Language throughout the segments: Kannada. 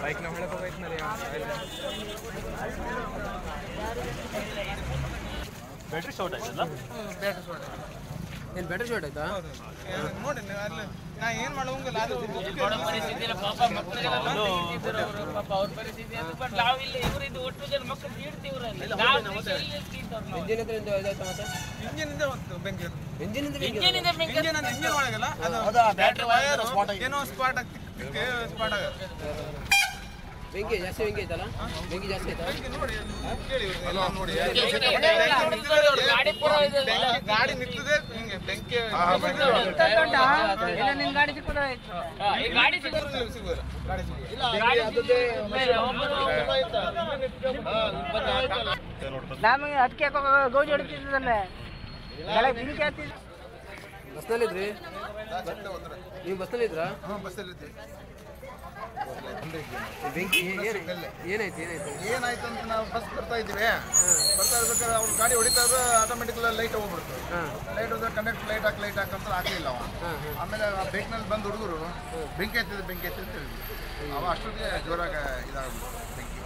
ಹೋಗೈತ್ನಲ್ಲಿ ಬ್ಯಾಟ್ರಿ ಶಾರ್ಟ್ ಆಯ್ತಲ್ಲ? ಏನು ಬ್ಯಾಟ್ರಿ ಶಾರ್ಟ್ ಆಯ್ತಾ? ನೋಡಿ ಅಲ್ಲಿ ನಾ ಏನ್ ಮಾಡೋಂಗಿಲ್ಲ ಅದು ಇಲ್ಲ ಪಾಪ ಅವರು? ಪಾಪ ಅವ್ರ ಪರಿಸ್ಥಿತಿ ಅದು ಬಟ್ ನಾವಿಲ್ಲ ಇವ್ರು ಇದು ಒಟ್ಟು ಜನ ಮಕ್ಕಳು ನಾವು ನಾವು? ಇಂದ ಇದಾಯ್ತಾ ಮತ್ತೆ? ಇಂಜಿನಿಂದ ಒಂದು ಬೆಂಕಿ ಇರುತ್ತೆ. ಇಂಜಿನ್ ಇಂಜಿನಿಂದ ಬೆಂಕಿ ಇಂಜಿನ್ ಒಳಗಲ್ಲ ಅದು ಬ್ಯಾಟ್ರಿ ವೈರ್. ಏನೋ ಸ್ಪಾಟ್ ಸ್ಪಾಟ್ ಆಗುತ್ತೆ ಬೆಂಕಿ ಜಾಸ್ತಿ ಬೆಂಕಿ ಆಯ್ತಲ್ಲ ಬೆಂಕಿ ಜಾಸ್ತಿ ಗಾಡಿ ನಿಂತಿದೆ ಬೆಂಕಿ ಗಾಡಿ ನಮಗೆ ಅದಕ್ಕೆ ಗೌಜಿ ಹೊಡಿತಿದ್ದಲ್ಲೇ? ಬೆಂಕಿ ಹತ್ತಿದ್ದು ಬಸ್ನಲ್ಲಿದ್ರಿ? ನೀವು ಬಸ್ನಲ್ಲಿದ್ರಾ? ಹ್ಞೂ ಏನಾಯ್ತು ಏನಾಯ್ತು ಏನಾಯ್ತು ಅಂತ ನಾವು ಫಸ್ಟ್ ಬರ್ತಾ ಇದ್ದೀವಿ. ಬರ್ತಾ ಇರ್ಬೇಕಾದ್ರೆ ಅವ್ರು ಗಾಡಿ ಹೊಡಿತಾ ಇದ್ರೆ ಆಟೋಮೆಟಿಕ್ ಲೈಟ್ ಹೋಗ್ಬಿಡ್ತು ಲೈಟ್ ಹೋದ್ರೆ ಕಂಡಕ್ಟರ್ ಲೈಟ್ ಹಾಕಿ ಲೈಟ್ ಹಾಕಂತ ಹಾಕಲಿಲ್ಲ ಅವ. ಆಮೇಲೆ ಆ ಬೈಕ್ನಲ್ಲಿ ಬಂದು ಹುಡುಗರು, ಬೆಂಕಿ ಹತ್ತಿದೆ ಬೆಂಕಿ ಎತ್ತಿದ್ರು ಅಂತ ಹೇಳಿದ್ವಿ ಅವ ಅಷ್ಟೊತ್ತಿಗೆ ಜೋರಾಗಿ ಇದಾಗ್ಬಿಡ್ತು ಬೆಂಕಿ.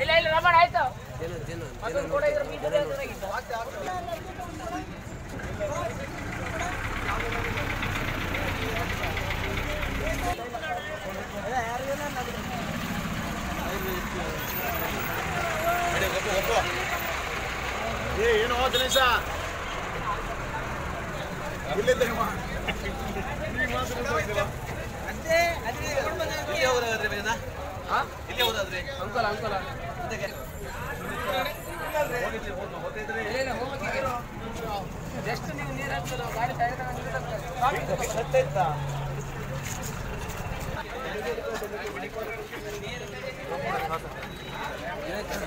ಇಲ್ಲ ಇಲ್ಲ ರಮಣ ಆಯ್ತು ಜನ ಜನ ಅದನ್ನ ಕೂಡ ಇದ್ರ ಮೀಟರ್ ಏ ಏನು ದಿನೇಶ? Uncle uncle. ಎಷ್ಟು ನೀವು ನೀರು ಹಾಕ್ತಿಲ್ಲ ಗಾಡಿ ಏನಾಯ್ತು